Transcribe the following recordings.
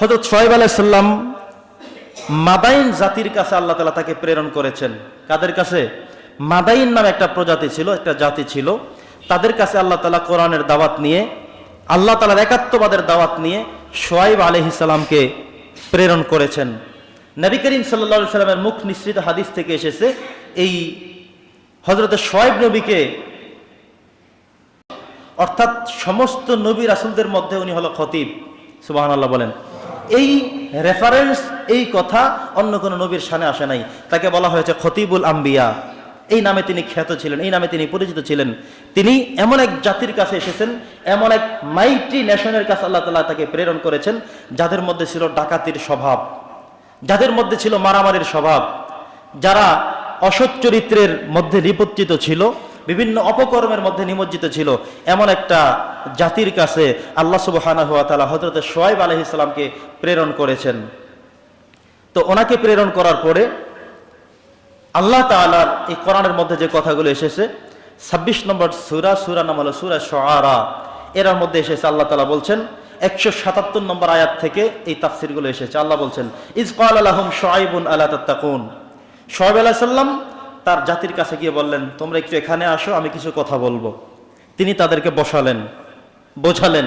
হজরত সোহেব আলাইসাল্লাম মাদাইন জাতির কাছে আল্লাহ তালা তাকে প্রেরণ করেছেন। কাদের কাছে? মাদাইন নামে একটা প্রজাতি ছিল, একটা জাতি ছিল। তাদের কাছে আল্লাহ তালা কোরআনের দাওয়াত নিয়ে, আল্লাহ তালার একাত্মবাদের দাওয়াত নিয়ে সোয়াইব আলহিসাল্লামকে প্রেরণ করেছেন। নবী করিম সাল্লা সাল্লামের মুখ নিঃসৃত হাদিস থেকে এসেছে, এই হজরত সোয়াইব নবীকে অর্থাৎ সমস্ত নবী রাসুলদের মধ্যে উনি হলো খতিব। সুবাহ আল্লাহ বলেন। এই রেফারেন্স এই কথা অন্য কোনো নবীর সানে আসে নাই। তাকে বলা হয়েছে খতিবুল আম্বিয়া। এই নামে তিনি খ্যাত ছিলেন, এই নামে তিনি পরিচিত ছিলেন। তিনি এমন এক জাতির কাছে এসেছেন, এমন এক মাইটি নেশনের কাছে আল্লাহ তালা তাকে প্রেরণ করেছেন, যাদের মধ্যে ছিল ডাকাতির স্বভাব, যাদের মধ্যে ছিল মারামারির স্বভাব, যারা অসৎ চরিত্রের মধ্যে নিপত্তিত ছিল বিভিন্ন অপকর্মের মধ্যে নিমজ্জিত ছিল। এমন একটা জাতির কাছে আল্লাহ সুবহানা হুয়া তালা হজরত সোয়াইব আলহিসামকে প্রেরণ করেছেন। তো ওনাকে প্রেরণ করার পরে আল্লাহ তালার এই কোরআনের মধ্যে যে কথাগুলো এসেছে, ছাব্বিশ নম্বর সুরা সুরা নাম হলো সুরা সোয়ারা। এর মধ্যে এসেছে আল্লাহ তালা বলছেন, একশো সাতাত্তর নম্বর আয়াত থেকে এই তাফসিরগুলো এসেছে। আল্লাহ বলছেন ইজকাল আলহম সোয়াইবুন আল্লাহ তাত্তাকুন? সোহাব আলাহ সাল্লাম তার জাতির কাছে গিয়ে বললেন, তোমরা একটু এখানে আসো, আমি কিছু কথা বলব। তিনি তাদেরকে বসালেন, বোঝালেন,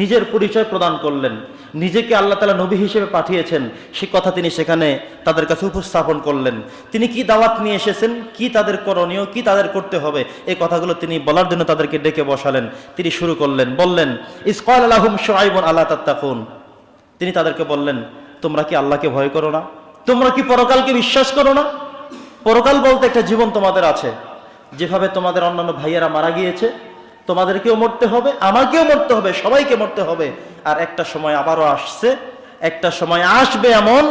নিজের পরিচয় প্রদান করলেন। নিজেকে আল্লাহ তালা নবী হিসেবে পাঠিয়েছেন, সে কথা তিনি সেখানে তাদের কাছে উপস্থাপন করলেন। তিনি কি দাওয়াত নিয়ে এসেছেন, কি তাদের করণীয়, কি তাদের করতে হবে এই কথাগুলো তিনি বলার জন্য তাদেরকে ডেকে বসালেন। তিনি শুরু করলেন, বললেন ইসকাল আলহম সোহাইবন আল্লাহ তাত্তাকুন? তিনি তাদেরকে বললেন, তোমরা কি আল্লাহকে ভয় করো না? তোমরা কি পরকালকে বিশ্বাস করো না? পরকাল বলতে একটা জীবন তোমাদের আছে। যেভাবে তোমাদের অন্যান্য ভাইয়েরা মারা গিয়েছে, তোমাদেরকেও মরতে হবে, আমাকেও মরতে হবে, সবাইকে মরতে হবে। আর একটা সময় আবারও আসছে, একটা সময় আসবে এমন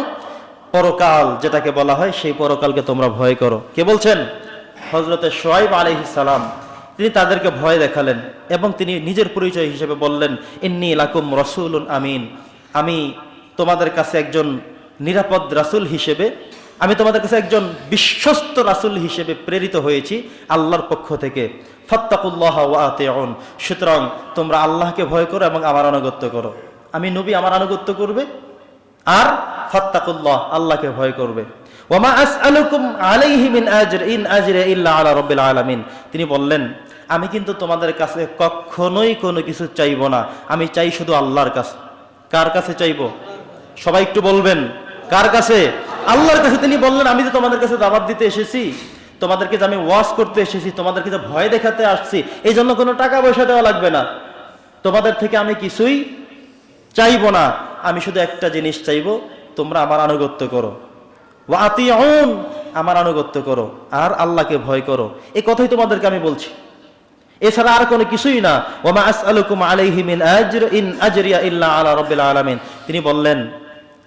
পরকাল, যেটাকে বলা হয় সেই পরকালকে তোমরা ভয় করো। কে বলছেন? হজরতে সোয়াইব আলহি সালাম। তিনি তাদেরকে ভয় দেখালেন এবং তিনি নিজের পরিচয় হিসেবে বললেন, ইন্নি লাকুম রসুল আমিন। আমি তোমাদের কাছে একজন নিরাপদ রাসুল হিসেবে আমি তোমাদের কাছে একজন বিশ্বস্ত রাসুল হিসেবে প্রেরিত হয়েছি আল্লাহর পক্ষ থেকে। ফত্তাকুল্লাহ ওয়াতেউন সুতরাং তোমরা আল্লাহকে ভয় করো এবং আমার আনুগত্য করো। আমি নবী, আমার আনুগত্য করবে? আর ফত্তাকুল্লাহ, আল্লাহকে ভয় করবে। ওমা আসআলুকুম আলাইহি মিন আজর ইন আজরে ইল্লা আলা রাব্বিল আলামিন। তিনি বললেন, আমি কিন্তু তোমাদের কাছে কখনোই কোনো কিছু চাইব না। আমি চাই শুধু আল্লাহর কাছে। কার কাছে চাইব? সবাই একটু বলবেন, কার কাছে? আল্লাহর কাছে তিনি বললেন, আমি তো তোমাদের কাছে দাবাত দিতে এসেছি, তোমাদেরকে যে আমি ওয়াশ করতে এসেছি, তোমাদেরকে যে ভয় দেখাতে আসছি, এই জন্য কোনো টাকা পয়সা দেওয়া লাগবে না। তোমাদের থেকে আমি কিছুই চাইব না। আমি শুধু একটা জিনিস চাইব, তোমরা আমার আনুগত্য করো। ওয়াতিউন আমার আনুগত্য করো। আর আল্লাহকে ভয় করো। এই কথাই তোমাদেরকে আমি বলছি। এছাড়া আর কোনো কিছুই না। ওমা আসআলুকুম আলাইহি মিন আজর, ইন আজরিয়া ইল্লা আলা রাব্বিল আলামিন। তিনি বললেন,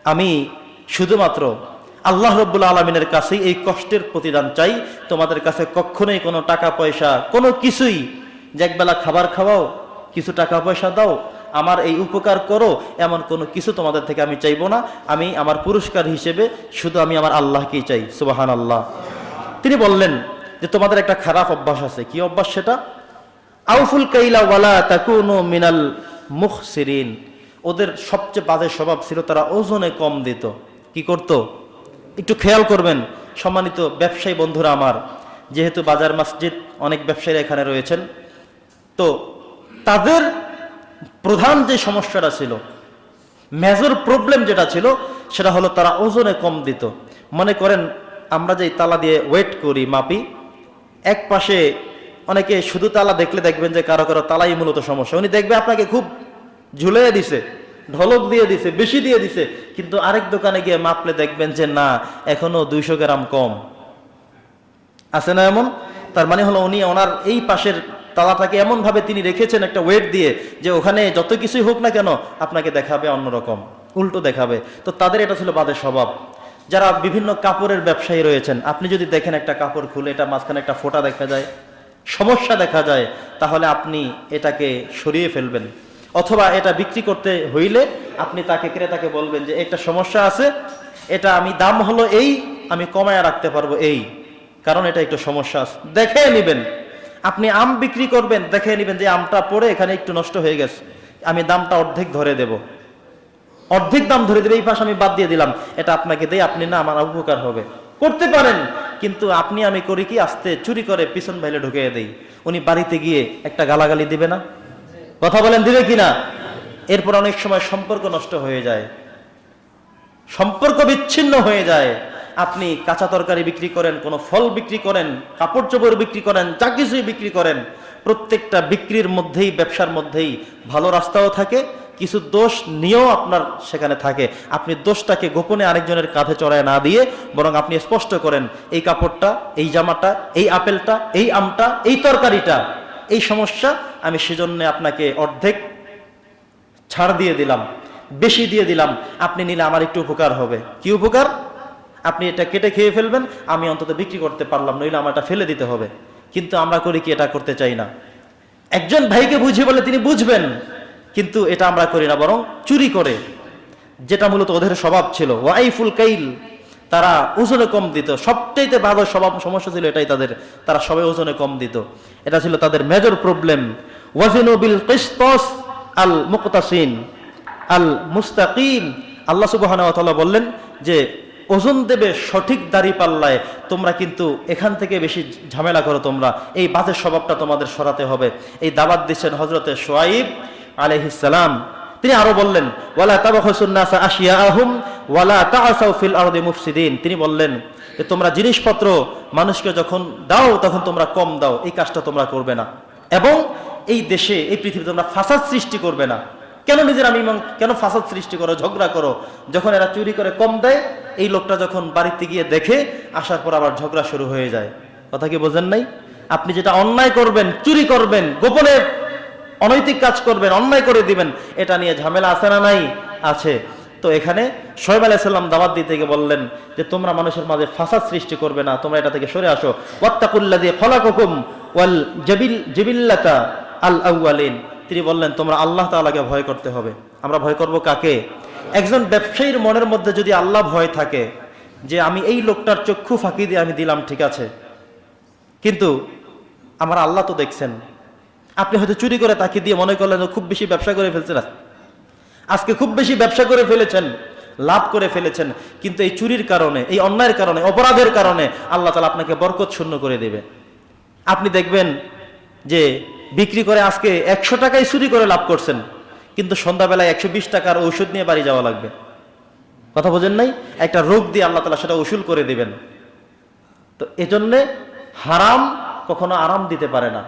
আমি শুধুমাত্র আল্লাহ রব্বুল আলমিনের কাছেই এই কষ্টের প্রতিদান চাই। তোমাদের কাছে কখনোই কোনো টাকা পয়সা, কোনো কিছুই। যে একবেলা খাবার খাওয়াও, কিছু টাকা পয়সা দাও, আমার এই উপকার করো, এমন কোনো কিছু তোমাদের থেকে আমি চাইব না। আমি আমার পুরস্কার হিসেবে শুধু আমি আমার আল্লাহকেই চাই সুবাহান আল্লাহ তিনি বললেন যে, তোমাদের একটা খারাপ অভ্যাস আছে। কি অভ্যাস সেটা? আউফুল কাইলা ওয়ালা তাকুনু মিনাল মুখ মুখসিরিন। ওদের সবচেয়ে বাজে স্বভাব ছিল তারা ওজনে কম দিত। কি করত? একটু খেয়াল করবেন, সম্মানিত ব্যবসায়ী বন্ধুরা আমার, যেহেতু বাজার মসজিদ অনেক ব্যবসায়ীরা এখানে রয়েছেন, তো তাদের প্রধান যে সমস্যাটা ছিল মেজর প্রবলেম যেটা ছিল, সেটা হলো তারা ওজনে কম দিত। মনে করেন, আমরা যে তালা দিয়ে ওয়েট করি মাপি, এক পাশে অনেকে শুধু তালা দেখলে দেখবেন যে কারও কারও তালাই মূলত সমস্যা। উনি দেখবে আপনাকে খুব ঝুলিয়ে দিছে। ঢলক দিয়ে দিছে, বেশি দিয়ে দিছে। কিন্তু আরেক দোকানে গিয়ে মাপলে দেখবেন যে না, এখনও দুইশো গ্রাম কম। আছে না এমন? তার মানে হলো উনি ওনার এই পাশের তালাটাকে এমন ভাবে তিনি রেখেছেন একটা ওয়েট দিয়ে যে ওখানে যত কিছুই হোক না কেন আপনাকে দেখাবে অন্যরকম উল্টো দেখাবে। তো তাদের এটা ছিল বাদের স্বভাব। যারা বিভিন্ন কাপড়ের ব্যবসায়ী রয়েছেন, আপনি যদি দেখেন একটা কাপড় খুলে, এটা মাঝখানে একটা ফোঁটা দেখা যায়, সমস্যা দেখা যায়, তাহলে আপনি এটাকে সরিয়ে ফেলবেন। অথবা এটা বিক্রি করতে হইলে আপনি তাকে, ক্রেতাকে বলবেন যে একটা সমস্যা আছে, এটা আমি, দাম হলো এই, আমি কমায় রাখতে পারব এই। কারণ এটা একটু সমস্যা আছে। দেখে নিবেন। আপনি আম বিক্রি করবেন, দেখে নিবেন যে আমটা পড়ে এখানে একটু নষ্ট হয়ে গেছে। আমি দামটা অর্ধেক ধরে দেব। অর্ধেক দাম ধরে দেবে, এই পাশ আমি বাদ দিয়ে দিলাম। এটা আপনাকে দেয় আপনি না, আমার উপকার হবে। করতে পারেন, কিন্তু আপনি, আমি করি কি, আস্তে চুরি করে পিছন ভাইলে ঢুকিয়ে দেই। উনি বাড়িতে গিয়ে একটা গালাগালি দিবে না? কথা বলেন দিবে কিনা? এরপর অনেক সময় সম্পর্ক নষ্ট হয়ে যায়। সম্পর্ক বিচ্ছিন্ন হয়ে যায়। আপনি কাঁচা তরকারি বিক্রি করেন, কোনো ফল বিক্রি করেন, কাপড় চোপড় বিক্রি করেন, যা কিছুই বিক্রি করেন, প্রত্যেকটা বিক্রির মধ্যেই, ব্যবসার মধ্যেই ভালো রাস্তাও থাকে, কিছু দোষ নিয়েও আপনার সেখানে থাকে। আপনি দোষটাকে গোপনে আরেকজনের কাঁধে চড়ায় না দিয়ে বরং আপনি স্পষ্ট করেন, এই কাপড়টা, এই জামাটা, এই আপেলটা, এই আমটা, এই তরকারিটা। এই সমস্যা আমি সেজন্য আপনাকে অর্ধেক ছাড় দিয়ে দিলাম, বেশি দিয়ে দিলাম। আপনি নিলে আমার একটু উপকার হবে। কি উপকার? আপনি এটা কেটে খেয়ে ফেলবেন, আমি অন্তত বিক্রি করতে পারলাম, নইলে আমার এটা ফেলে দিতে হবে। কিন্তু আমরা করি কি, এটা করতে চাই না। একজন ভাইকে বুঝিয়ে বলে তিনি বুঝবেন, কিন্তু এটা আমরা করি না, বরং চুরি করে, যেটা মূলত ওদের স্বভাব ছিল। ওয়াইফুল কাইল তারা ওজনে কম দিত। সবচাইতে ভালো স্বভাব সমস্যা ছিল এটাই তাদের। তারা সবাই ওজনে কম দিত। এটা ছিল তাদের মেজর প্রবলেম ওয়াজিনু বিল আল মুকতাসিন আল মুস্তাকিম আল্লাহ সুবহানাহু বললেন যে, ওজন দেবে সঠিক দাড়ি পাল্লায়, তোমরা কিন্তু এখান থেকে বেশি ঝামেলা করো তোমরা। এই বাজে স্বভাবটা তোমাদের সরাতে হবে। এই দাবাত দিচ্ছেন হজরতে সোয়াইব আলাইহিসসালাম তিনি আরও বললেন, ওয়ালা তাবাখুসুন্নাসা আশিয়াআহুম, ওয়ালা তাআসাউ ফিল আরদি মুফসিদিন। তিনি বললেন যে, তোমরা জিনিসপত্র মানুষকে যখন দাও, তখন তোমরা কম দাও, এই কাজটা তোমরা করবে না। এবং এই দেশে, এই পৃথিবীতে তোমরা ফাসাদ সৃষ্টি করবে না। কেন নিজের আমি কেন ফাসাদ সৃষ্টি করো, ঝগড়া করো? যখন এরা চুরি করে কম দেয়, এই লোকটা যখন বাড়িতে গিয়ে দেখে, আসার পর আবার ঝগড়া শুরু হয়ে যায়। কথা কি বোঝেন নাই? আপনি যেটা অন্যায় করবেন, চুরি করবেন, গোপনে অনৈতিক কাজ করবেন, অন্যায় করে দিবেন, এটা নিয়ে ঝামেলা আছে না নাই? আছে। তো এখানে সোহেব আলাইসাল্লাম দাওয়াত দিতে গিয়ে বললেন যে, তোমরা মানুষের মাঝে ফাসাদ সৃষ্টি করবে না, তোমরা এটা থেকে সরে আসো। ওয়াত্তাকুল্লা দিয়ে ফলাকুম ওয়াল জাবিল জিবিল্লাতা আল আউয়ালিন তিনি বললেন, তোমরা আল্লাহ তাআলাকে ভয় করতে হবে। আমরা ভয় করব কাকে? একজন ব্যবসায়ীর মনের মধ্যে যদি আল্লাহ ভয় থাকে, যে, আমি এই লোকটার চক্ষু ফাঁকি দিয়ে আমি দিলাম, ঠিক আছে। কিন্তু আমার আল্লাহ তো দেখছেন। আপনি হয়তো চুরি করে তাকে দিয়ে মনে করলেন খুব বেশি ব্যবসা করে ফেলছেন আজকে। খুব বেশি ব্যবসা করে ফেলেছেন, লাভ করে ফেলেছেন। কিন্তু এই চুরির কারণে, এই অন্যায়ের কারণে, অপরাধের কারণে আল্লাহ তালা আপনাকে বরকত শূন্য করে দেবে। আপনি দেখবেন যে বিক্রি করে আজকে একশো টাকায় চুরি করে লাভ করছেন, কিন্তু সন্ধ্যাবেলায় একশো বিশ টাকার ঔষধ নিয়ে বাড়ি যাওয়া লাগবে। কথা বোঝেন নাই? একটা রোগ দিয়ে আল্লাহ তালা সেটা উসুল করে দেবেন। তো এজন্যে হারাম কখনো আরাম দিতে পারে না।